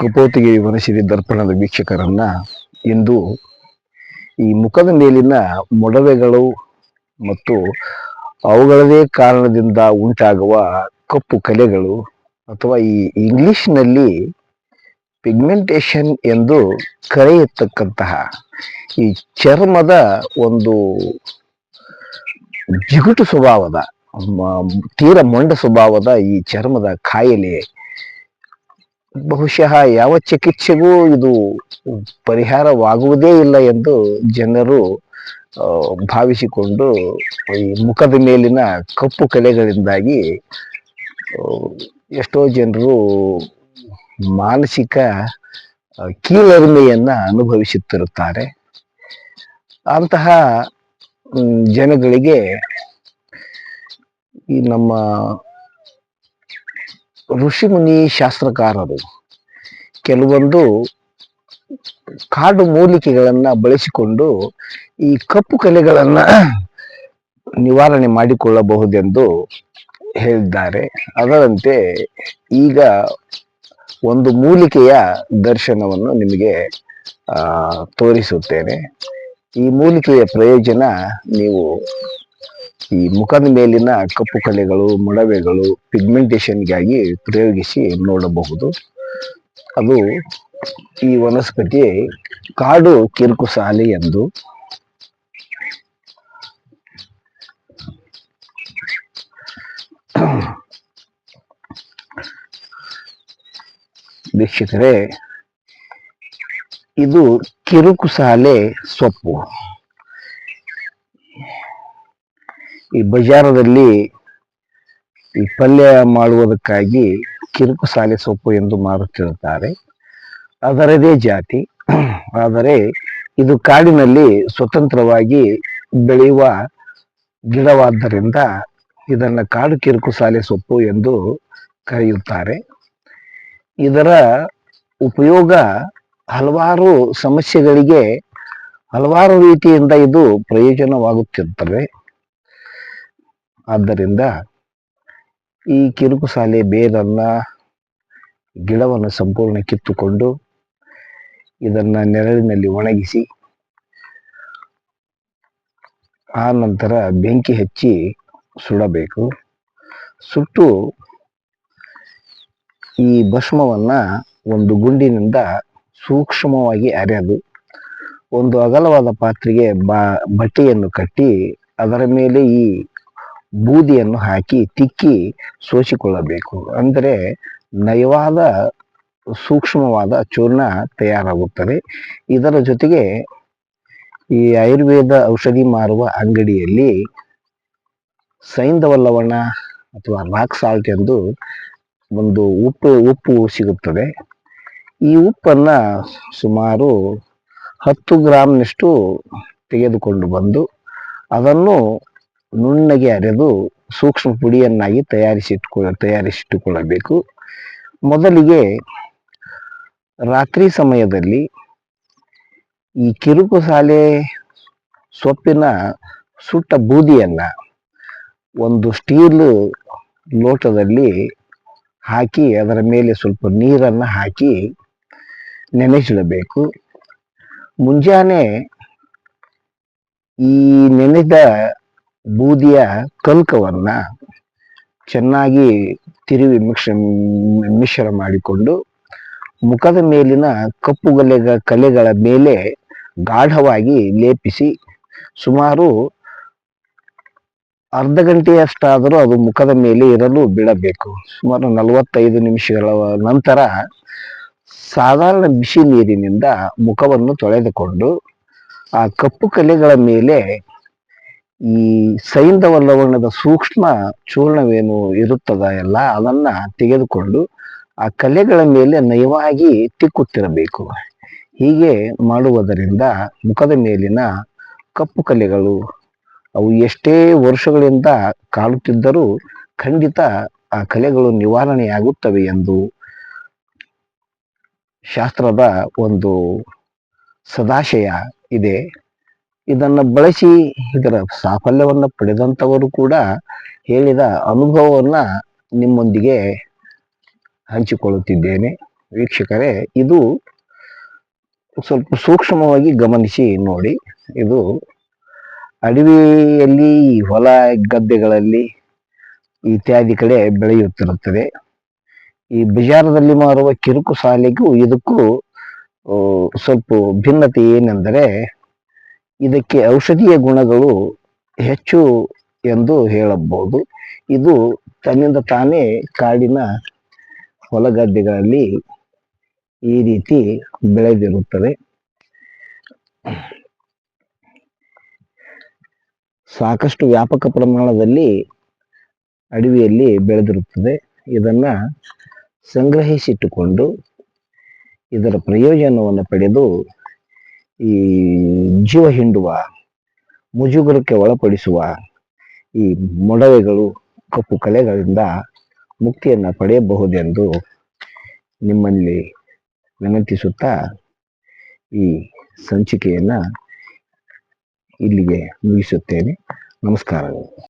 ಕಪೋತಿಗೆ ವನಶಿರಿ ದರ್ಪಣದ ವೀಕ್ಷಕರನ್ನ ಇಂದು ಈ ಮುಖದ ಮೇಲಿನ ಮೊಡವೆಗಳು ಮತ್ತು ಅವುಗಳದೇ ಕಾರಣದಿಂದ ಉಂಟಾಗುವ ಕಪ್ಪು ಕಲೆಗಳು ಅಥವಾ ಈ ಇಂಗ್ಲಿಷ್ನಲ್ಲಿ ಪಿಗ್ಮೆಂಟೇಷನ್ ಎಂದು ಕರೆಯತಕ್ಕಂತಹ ಈ ಚರ್ಮದ ಒಂದು ಜಿಗುಟು ಸ್ವಭಾವದ ತೀರ ಮೊಂಡ ಸ್ವಭಾವದ ಈ ಚರ್ಮದ ಕಾಯಿಲೆ ಬಹುಶಃ ಯಾವ ಚಿಕಿತ್ಸೆಗೂ ಇದು ಪರಿಹಾರವಾಗುವುದೇ ಇಲ್ಲ ಎಂದು ಜನರು ಭಾವಿಸಿಕೊಂಡು ಈ ಮುಖದ ಮೇಲಿನ ಕಪ್ಪು ಕಲೆಗಳಿಂದಾಗಿ ಎಷ್ಟೋ ಜನರು ಮಾನಸಿಕ ಕೀಳರಿಮೆಯನ್ನ ಅನುಭವಿಸುತ್ತಿರುತ್ತಾರೆ. ಅಂತಹ ಜನಗಳಿಗೆ ಈ ನಮ್ಮ ಋಷಿಮುನಿ ಶಾಸ್ತ್ರಕಾರರು ಕೆಲವೊಂದು ಕಾಡು ಮೂಲಿಕೆಗಳನ್ನ ಬಳಸಿಕೊಂಡು ಈ ಕಪ್ಪು ಕಲೆಗಳನ್ನ ನಿವಾರಣೆ ಮಾಡಿಕೊಳ್ಳಬಹುದೆಂದು ಹೇಳಿದ್ದಾರೆ. ಅದರಂತೆ ಈಗ ಒಂದು ಮೂಲಿಕೆಯ ದರ್ಶನವನ್ನು ನಿಮಗೆ ತೋರಿಸುತ್ತೇನೆ. ಈ ಮೂಲಿಕೆಯ ಪ್ರಯೋಜನ ನೀವು ಈ ಮುಖದ ಮೇಲಿನ ಕಪ್ಪು ಕಲೆಗಳು ಮೊಡವೆಗಳು ಪಿಗ್ಮೆಂಟೇಶನ್ಗಾಗಿ ಪ್ರಯೋಗಿಸಿ ನೋಡಬಹುದು. ಅದು ಈ ವನಸ್ಪತಿ ಕಾಡು ಕಿರುಕುಸಾಲೆ ಎಂದು. ವೀಕ್ಷಕರೇ, ಇದು ಕಿರುಕುಸಾಲೆ ಸೊಪ್ಪು. ಈ ಬಜಾರದಲ್ಲಿ ಈ ಪಲ್ಯ ಮಾಡುವುದಕ್ಕಾಗಿ ಕಿರುಕುಸಾಲೆ ಸೊಪ್ಪು ಎಂದು ಮಾರುತ್ತಿರುತ್ತಾರೆ. ಅದರದೇ ಜಾತಿ. ಆದರೆ ಇದು ಕಾಡಿನಲ್ಲಿ ಸ್ವತಂತ್ರವಾಗಿ ಬೆಳೆಯುವ ಗಿಡವಾದ್ದರಿಂದ ಇದನ್ನು ಕಾಡು ಕಿರುಕುಸಾಲೆ ಸೊಪ್ಪು ಎಂದು ಕರೆಯುತ್ತಾರೆ. ಇದರ ಉಪಯೋಗ ಹಲವಾರು ಸಮಸ್ಯೆಗಳಿಗೆ ಹಲವಾರು ರೀತಿಯಿಂದ ಇದು ಪ್ರಯೋಜನವಾಗುತ್ತಿರುತ್ತವೆ ಆದ್ದರಿಂದ ಈ ಕಿರುಕುಸಾಲೆ ಬೇರನ್ನು ಗಿಡವನ್ನು ಸಂಪೂರ್ಣ ಕಿತ್ತುಕೊಂಡು ಇದನ್ನ ನೆರಳಿನಲ್ಲಿ ಒಣಗಿಸಿ, ಆ ನಂತರ ಬೆಂಕಿ ಹಚ್ಚಿ ಸುಡಬೇಕು. ಸುಟ್ಟು ಈ ಭಸ್ಮವನ್ನು ಒಂದು ಗುಂಡಿನಿಂದ ಸೂಕ್ಷ್ಮವಾಗಿ ಅರೆದು, ಒಂದು ಅಗಲವಾದ ಪಾತ್ರೆಗೆ ಬಟ್ಟೆಯನ್ನು ಕಟ್ಟಿ ಅದರ ಮೇಲೆ ಈ ಬೂದಿಯನ್ನು ಹಾಕಿ, ತಿಕ್ಕಿ ಸೋಸಿಕೊಳ್ಳಬೇಕು ಅಂದರೆ ನಯವಾದ, ಸೂಕ್ಷ್ಮವಾದ ಚೂರ್ಣ ತಯಾರಾಗುತ್ತದೆ. ಇದರ ಜೊತೆಗೆ ಈ ಆಯುರ್ವೇದ ಔಷಧಿ ಮಾರುವ ಅಂಗಡಿಯಲ್ಲಿ ಸೈಂಧವ ಅಥವಾ ರಾಕ್ ಸಾಲ್ಟ್ ಎಂದು ಒಂದು ಉಪ್ಪು ಉಪ್ಪು ಸಿಗುತ್ತದೆ. ಈ ಉಪ್ಪನ್ನ ಸುಮಾರು ಹತ್ತು ಗ್ರಾಮ್ನಷ್ಟು ತೆಗೆದುಕೊಂಡು ಬಂದು ಅದನ್ನು ನುಣ್ಣಗೆ ಅರೆದು ಸೂಕ್ಷ್ಮ ಪುಡಿಯನ್ನಾಗಿ ತಯಾರಿಸಿಟ್ಕೊ, ತಯಾರಿಸಿಟ್ಟುಕೊಳ್ಳಬೇಕು. ಮೊದಲಿಗೆ ರಾತ್ರಿ ಸಮಯದಲ್ಲಿ ಈ ಕಿರುಕುಸಾಲೆ ಸೊಪ್ಪಿನ ಸುಟ್ಟ ಬೂದಿಯನ್ನ ಒಂದು ಸ್ಟೀಲ್ ಲೋಟದಲ್ಲಿ ಹಾಕಿ ಅದರ ಮೇಲೆ ಸ್ವಲ್ಪ ನೀರನ್ನು ಹಾಕಿ ನೆನೆಸಿಡಬೇಕು. ಮುಂಜಾನೆ ಈ ನೆನೆದ ಬೂದಿಯ ಕಲ್ಕವನ್ನ ಚೆನ್ನಾಗಿ ತಿರುವಿ ಮಿಶ್ರ ಮಿಶ್ರ ಮಾಡಿಕೊಂಡು ಮುಖದ ಮೇಲಿನ ಕಪ್ಪು ಗಲೆಗ ಕಲೆಗಳ ಮೇಲೆ ಗಾಢವಾಗಿ ಲೇಪಿಸಿ ಸುಮಾರು ಅರ್ಧ ಗಂಟೆಯಷ್ಟಾದರೂ ಅದು ಮುಖದ ಮೇಲೆ ಇರಲು ಬಿಡಬೇಕು. ಸುಮಾರು ನಲವತ್ತೈದು ನಿಮಿಷಗಳ ನಂತರ ಸಾಧಾರಣ ಬಿಸಿ ನೀರಿನಿಂದ ಮುಖವನ್ನು ತೊಳೆದುಕೊಂಡು ಆ ಕಪ್ಪು ಕಲೆಗಳ ಮೇಲೆ ಈ ಸೈಂಧವ ಲವಣದ ಸೂಕ್ಷ್ಮ ಚೂರ್ಣವೇನು ಇರುತ್ತದ ಎಲ್ಲ ಅದನ್ನ ತೆಗೆದುಕೊಂಡು ಆ ಕಲೆಗಳ ಮೇಲೆ ನಯವಾಗಿ ತಿಕ್ಕುತ್ತಿರಬೇಕು. ಹೀಗೆ ಮಾಡುವುದರಿಂದ ಮುಖದ ಮೇಲಿನ ಕಪ್ಪು ಕಲೆಗಳು ಅವು ಎಷ್ಟೇ ವರ್ಷಗಳಿಂದ ಕಾಡುತ್ತಿದ್ದರೂ ಖಂಡಿತ ಆ ಕಲೆಗಳು ನಿವಾರಣೆಯಾಗುತ್ತವೆ ಎಂದು ಶಾಸ್ತ್ರದ ಒಂದು ಸದಾಶಯ ಇದೆ. ಇದನ್ನ ಬಳಸಿ ಇದರ ಸಾಫಲ್ಯವನ್ನ ಪಡೆದಂತವರು ಕೂಡ ಹೇಳಿದ ಅನುಭವವನ್ನ ನಿಮ್ಮೊಂದಿಗೆ ಹಂಚಿಕೊಳ್ಳುತ್ತಿದ್ದೇನೆ. ವೀಕ್ಷಕರೇ, ಇದು ಸ್ವಲ್ಪ ಸೂಕ್ಷ್ಮವಾಗಿ ಗಮನಿಸಿ ನೋಡಿ. ಇದು ಅಡವಿಯಲ್ಲಿ ಹೊಲ, ಗದ್ದೆಗಳಲ್ಲಿ ಇತ್ಯಾದಿ ಕಡೆ ಬೆಳೆಯುತ್ತಿರುತ್ತದೆ. ಈ ಬಜಾರದಲ್ಲಿ ಮಾರುವ ಕಿರುಕು ಸಾಲಿಗೂ ಇದಕ್ಕೂ ಸ್ವಲ್ಪ ಭಿನ್ನತೆ ಏನೆಂದರೆ ಇದಕ್ಕೆ ಔಷಧೀಯ ಗುಣಗಳು ಹೆಚ್ಚು ಎಂದು ಹೇಳಬಹುದು. ಇದು ತನ್ನಿಂದ ತಾನೇ ಕಾಡಿನ ಹೊಲಗದ್ದೆಗಳಲ್ಲಿ ಈ ರೀತಿ ಬೆಳೆದಿರುತ್ತದೆ. ಸಾಕಷ್ಟು ವ್ಯಾಪಕ ಪ್ರಮಾಣದಲ್ಲಿ ಅಡವಿಯಲ್ಲಿ ಬೆಳೆದಿರುತ್ತದೆ. ಇದನ್ನ ಸಂಗ್ರಹಿಸಿಟ್ಟುಕೊಂಡು ಇದರ ಪ್ರಯೋಜನವನ್ನು ಪಡೆದು ಈ ಜೀವ ಹಿಂಡುವ, ಮುಜುಗರಕ್ಕೆ ಒಳಪಡಿಸುವ ಈ ಮೊಡವೆಗಳು, ಕಪ್ಪು ಕಲೆಗಳಿಂದ ಮುಕ್ತಿಯನ್ನ ಪಡೆಯಬಹುದೆಂದು ನಿಮ್ಮಲ್ಲಿ ವಿನಂತಿಸುತ್ತಾ ಈ ಸಂಚಿಕೆಯನ್ನ ಇಲ್ಲಿಗೆ ಮುಗಿಸುತ್ತೇನೆ. ನಮಸ್ಕಾರಗಳು